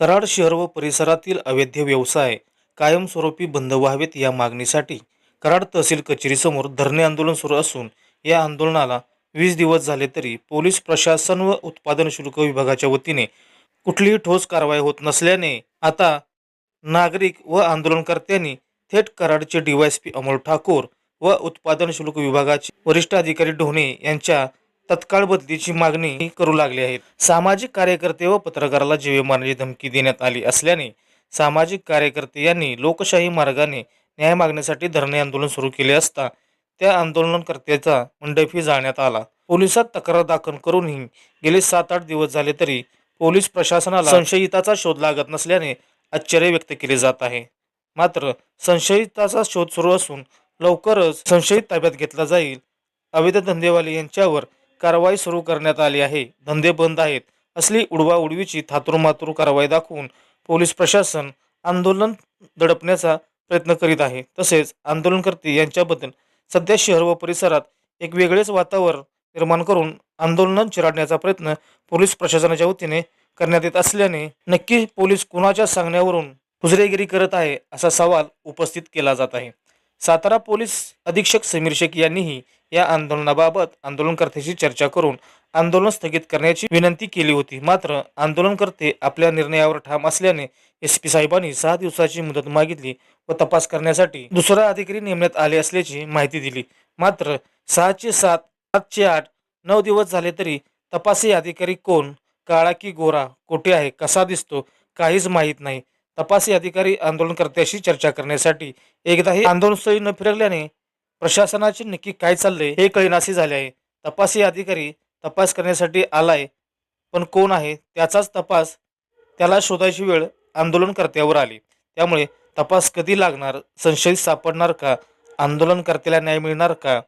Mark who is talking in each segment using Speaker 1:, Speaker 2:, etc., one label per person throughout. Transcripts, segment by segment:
Speaker 1: कराड शहर व परिसरातील अवैध व्यवसाय कायमस्वरूपी बंद व्हावेत या मागणीसाठी कराड तहसील कचेरीसमोर धरणे आंदोलन सुरू असून या आंदोलनाला वीस दिवस झाले तरी पोलीस प्रशासन व उत्पादन शुल्क विभागाच्या वतीने कुठलीही ठोस कारवाई होत नसल्याने आता नागरिक व आंदोलनकर्त्यांनी थेट कराडचे डीवायएसपी अमोल ठाकूर व उत्पादन शुल्क विभागाचे वरिष्ठ अधिकारी ढोणे यांच्या तत्काळ बदलीची मागणी करू लागली आहेत. सामाजिक कार्यकर्ते व पत्रकाराला जीवे मारण्याची धमकी देण्यात आली असल्याने सामाजिक कार्यकर्ते यांनी लोकशाही मार्गाने न्याय मागण्यासाठी धरणे आंदोलन सुरू केले असता त्या आंदोलनकर्त्याचा मंडपही जाळण्यात आला. पोलिसात तक्रार दाखल करूनही गेले सात आठ दिवस झाले तरी पोलीस प्रशासनाला संशयिताचा शोध लागत नसल्याने आश्चर्य व्यक्त केले जात आहे. मात्र संशयिताचा शोध सुरू असून लवकरच संशयित ताब्यात घेतला जाईल अवैध धंदेवाले यांच्यावर कारवाई सुरू करण्यात आली आहे. धंदे बंद आहेत. असली उडवाउडवीची थातुरमातुर कारवाई दाखवून पोलीस प्रशासन आंदोलन दडपण्याचा प्रयत्न करीत आहे. तसेच आंदोलनकर्ते यांच्याबद्दल सध्या शहर व परिसरात एक वेगळेच वातावरण निर्माण करून आंदोलन चिराडण्याचा प्रयत्न पोलीस प्रशासनाच्या वतीने करण्यात येत असल्याने नक्की पोलीस कुणाच्या सांगण्यावरून हुजरेगिरी करत आहे असा सवाल उपस्थित केला जात आहे. सातारा पोलीस अधीक्षक समीर शेख यांनीही या आंदोलनाबाबत आंदोलनकर्त्याशी चर्चा करून आंदोलन स्थगित करण्याची विनंती केली होती. मात्र आंदोलनकर्ते आपल्या निर्णयावर ठाम असल्याने एस पी साहेबांनी सहा दिवसाची मुदत मागितली व तपास करण्यासाठी दुसरा अधिकारी नेमण्यात आले असल्याची माहिती दिली. मात्र सहाचे सात सातचे आठ नऊ दिवस झाले तरी तपासी अधिकारी कोण काळा की गोरा कुठे आहे कसा दिसतो काहीच माहीत नाही. तपासी अधिकारी आंदोलनकर्त्याशी चर्चा करण्यासाठी एकदाही आंदोलनस्थळी न फिरकल्याने प्रशासनाचे नक्की काय चाललंय हे कळेनासे झाले आहे. तपासी अधिकारी तपास करण्यासाठी आलाय पण कोण आहे त्याचाच तपास त्याला शोधायची वेळ आंदोलनकर्त्यावर आली. त्यामुळे तपास कधी लागणार संशयित सापडणार का आंदोलनकर्त्याला न्याय मिळणार का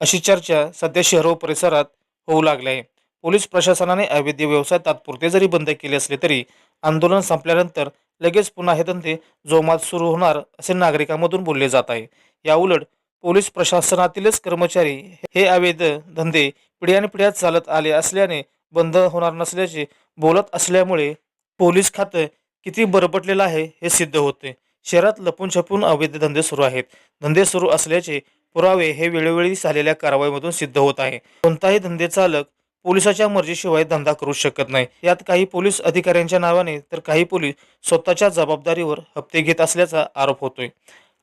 Speaker 1: अशी चर्चा सध्या शहर व परिसरात होऊ लागली आहे. पोलीस प्रशासनाने अवैध व्यवसाय तात्पुरते जरी बंद केले असले तरी आंदोलन संपल्यानंतर लगेच पुन्हा हे धंदे जोमात सुरू होणार असे नागरिकांमधून बोलले जात आहे. याउलट पोलीस प्रशासनातीलच कर्मचारी हे अवैध धंदे पिढ्यानपिढ्या चालत आले असल्याने बंद होणार नसल्याचे बोलत असल्यामुळे पोलीस खातं किती बरबटलेलं आहे हे सिद्ध होते. शहरात लपून छपून अवैध धंदे सुरू आहेत. धंदे सुरू असल्याचे पुरावे हे वेळोवेळी झालेल्या कारवाईमधून सिद्ध होत आहे. कोणताही धंदे चालक पोलिसाच्या मर्जीशिवाय धंदा करू शकत नाही. यात काही पोलीस अधिकाऱ्यांच्या नावाने तर काही पोलीस स्वतःच्या जबाबदारीवर हप्ते घेत असल्याचा आरोप होतोय.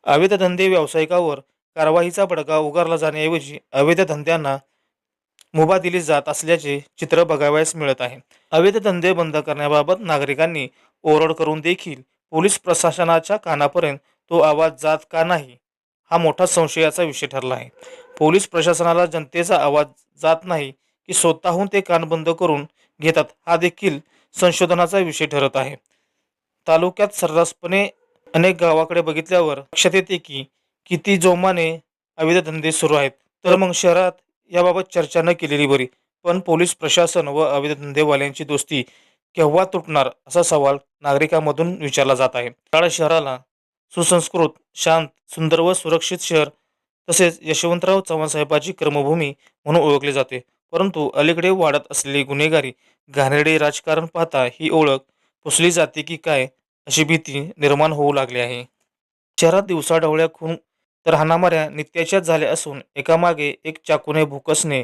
Speaker 1: अवैध धंदे व्यावसायिकावर कारवाईचा बडगा उगारला जाण्याऐवजी अवैध धंद्यांना मुभा दिली जात असल्याचे चित्र बघावयास मिळत आहे. अवैध धंदे बंद करण्याबाबत नागरिकांनी ओरड करून देखील पोलीस प्रशासनाच्या कानापर्यंत तो आवाज जात का नाही हा मोठा संशयाचा विषय ठरला आहे. पोलीस प्रशासनाला जनतेचा आवाज जात नाही की स्वतःहून ते कान बंद करून घेतात हा देखील संशोधनाचा विषय ठरत आहे. तालुक्यात सर्रासपणे अनेक गावाकडे बघितल्यावर लक्षात येते की किती जोमाने अवैध धंदे सुरू आहेत. तर मग शहरात याबाबत चर्चा न केलेली बरी पण पोलीस प्रशासन व अवैध धंदेवाल्यांची दोस्ती केव्हा तुटणार असा सवाल नागरिकांमधून विचारला जात आहे. काळा शहराला सुसंस्कृत शांत सुंदर व सुरक्षित शहर तसेच यशवंतराव चव्हाण साहेबाची कर्मभूमी म्हणून ओळखले जाते. परंतु अलीकडे वाढत असलेली गुन्हेगारी घाणेरडे राजकारण पाहता ही ओळख पुसली जाते की काय अशी भीती निर्माण होऊ लागली आहे. शहरात दिवसाढवळ्या खून तर हाणामाऱ्या नित्याच्याच झाल्या असून एकामागे एक चाकूने भुकसणे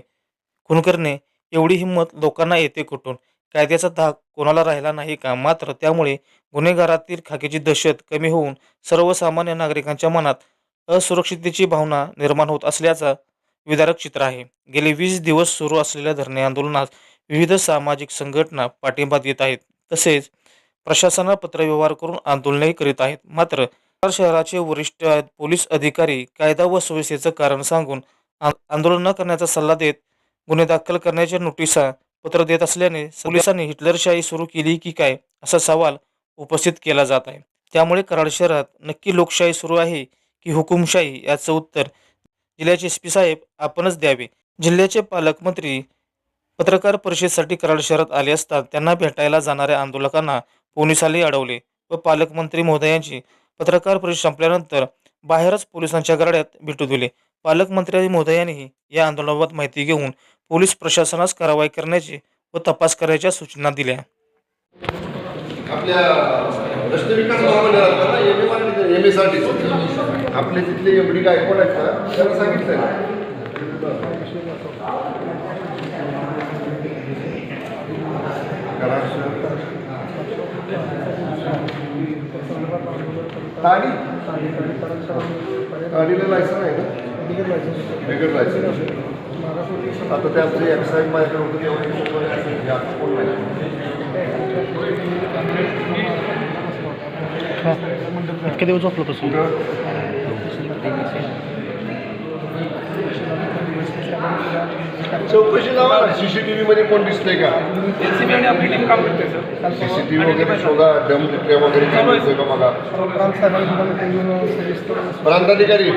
Speaker 1: खून करणे एवढी हिंमत लोकांना येते कुठून? कायद्याचा धाक कोणाला राहिला नाही का? मात्र त्यामुळे गुन्हेगारातील खाकीची दहशत कमी होऊन सर्वसामान्य नागरिकांच्या मनात असुरक्षिततेची भावना निर्माण होत असल्याचा विदारक चित्र आहे. गेले वीस दिवस सुरू असलेल्या धरणे आंदोलनास विविध सामाजिक संघटना पाठिंबा देत आहेत. तसेच प्रशासनाला पत्रव्यवहार करून आंदोलनही करीत आहेत. मात्र शहराचे वरिष्ठ पोलीस अधिकारी कायदा व सुव्यवस्थेचं कारण सांगून आंदोलन न करण्याचा सल्ला देत गुन्हे दाखल करण्याच्या नोटिसा पत्र देत असल्याने पोलिसांनी हिटलरशाही सुरू केली की काय असा सवाल उपस्थित केला जात आहे. त्यामुळे कराड शहरात नक्की लोकशाही सुरू आहे की हुकुमशाही याचं उत्तर जिल्ह्याचे एस पी साहेब आपणच द्यावे. जिल्ह्याचे पालकमंत्री पत्रकार परिषदेसाठी कराड शहरात आले असता त्यांना भेटायला जाणाऱ्या आंदोलकांना पोलिसांनी अडवले व पालकमंत्री महोदयांची पत्रकार परिषद संपल्यानंतर बाहेरच पोलिसांच्या गाड्यात भेटू दिले. पालकमंत्री महोदयांनीही या आंदोलनाबाबत माहिती घेऊन पोलीस प्रशासनास कारवाई करण्याची व तपास करण्याच्या सूचना दिल्या.
Speaker 2: एम एसाठी आपले तिथले एम डी गायकवाड आहेत का? त्याला सांगितलं ना गाडीला लायसन आहे ना? बिगर लायसन आता ते आमचं एक्साईज माझ्याकडे होतं तेवढे आता कोण नाही
Speaker 3: इतके दिवस झोपलो पासून
Speaker 2: चौकशी लावा ना सीसीटीव्ही मध्ये कोण दिसतंय का
Speaker 4: एनसीबी आणि आपली टीम काम करते सर
Speaker 2: सीसीटीव्ही वगैरे शोधा डम डिप्ट्या वगैरे काय दिसतोय का मला प्रांताधिकारी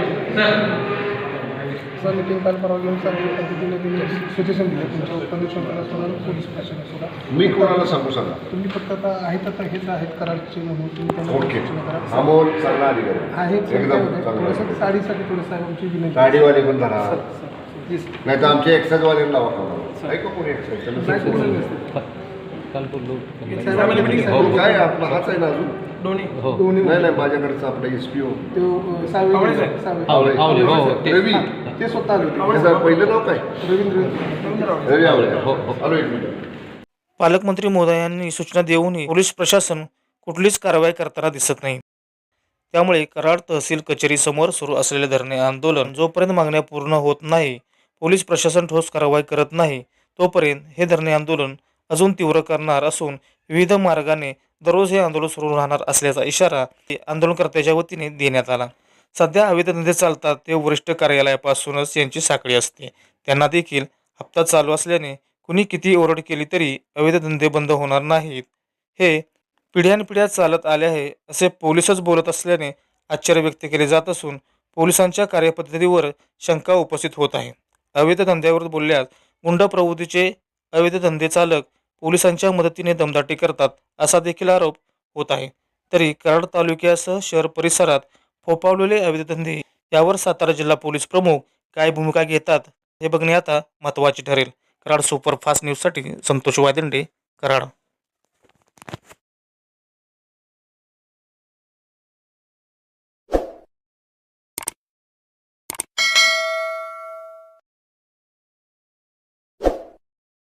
Speaker 5: सर मिटिंग काल परवा घेऊन चालली पद्धतीने तुम्ही सजेशन दिलं तुमच्या कंडिशन सोडा पोलीस प्रशासन सोडा.
Speaker 2: मी कोणाला सांगू सांगा?
Speaker 5: तुम्ही फक्त आता आहेत आता हेच आहेत कराडचे म्हणून तुम्ही त्यांना
Speaker 2: ओके
Speaker 5: सूचना करा.
Speaker 2: अमोल चांगला अधिकारी
Speaker 5: आहे.
Speaker 2: एकदम चांगला
Speaker 5: थोडंसं
Speaker 2: अधिकारी.
Speaker 5: साडीसाठी थोडंसं आहे आमची विनंती.
Speaker 2: गाडीवाले पण धरा. नाही तर आमच्या एक्साईजवाल्यांना लावा कामाला ऐका कोणी एक्साईज
Speaker 5: नाही,
Speaker 4: आहे.
Speaker 2: काय आपला हाच आहे ना अजून?
Speaker 4: दोन्ही?
Speaker 5: दोन्ही
Speaker 2: नाही नाही माझ्याकडचा आपला एस पी ओ
Speaker 5: ते, अं, सावे
Speaker 4: आवळे साहेब.
Speaker 5: सावे.
Speaker 3: आवळे, आवळे, हो, ते-
Speaker 2: रवी.
Speaker 5: ते स्वतः आले होते.
Speaker 2: पहिलं नाव काय?
Speaker 5: रवींद्र.
Speaker 2: रवी आवळे
Speaker 3: हो, हो.
Speaker 2: आलो एक मिनिट.
Speaker 1: पालकमंत्री महोदयांनी सूचना देऊनही पोलीस प्रशासन कुठलीच कारवाई करताना दिसत नाही. त्यामुळे कराड तहसील कचेरीसमोर सुरू असलेले धरणे आंदोलन जोपर्यंत मागण्या पूर्ण होत नाही पोलीस प्रशासन ठोस कारवाई करत नाही तोपर्यंत हे धरणे आंदोलन अजून तीव्र करणार असून विविध मार्गाने दररोज हे आंदोलन सुरू राहणार असल्याचा इशारा आंदोलनकर्त्याच्या वतीने देण्यात आला. सध्या अवैध धंदे चालतात ते वरिष्ठ कार्यालयापासूनच यांची साखळी असते. त्यांना देखील हप्ता चालू असल्याने कुणी किती ओरड केली तरी अवैध धंदे बंद होणार नाहीत. हे पिढ्यानपिढ्या चालत आले आहे असे पोलीसच बोलत असल्याने आश्चर्य व्यक्त केले जात असून पोलिसांच्या कार्यपद्धतीवर शंका उपस्थित होत आहे. अवैध धंद्यावर बोलल्यास गुंड प्रवृत्तीचे अवैध धंदे चालक पोलिसांच्या मदतीने दमदाटी करतात असा देखील आरोप होत आहे. तरी कराड तालुक्यासह शहर परिसरात फोपावलेले अवैध धंदे यावर सातारा जिल्हा पोलीस प्रमुख काय भूमिका घेतात हे बघणे आता महत्त्वाचे ठरेल. कराड सुपरफास्ट न्यूजसाठी संतोष वायदंडे कराड.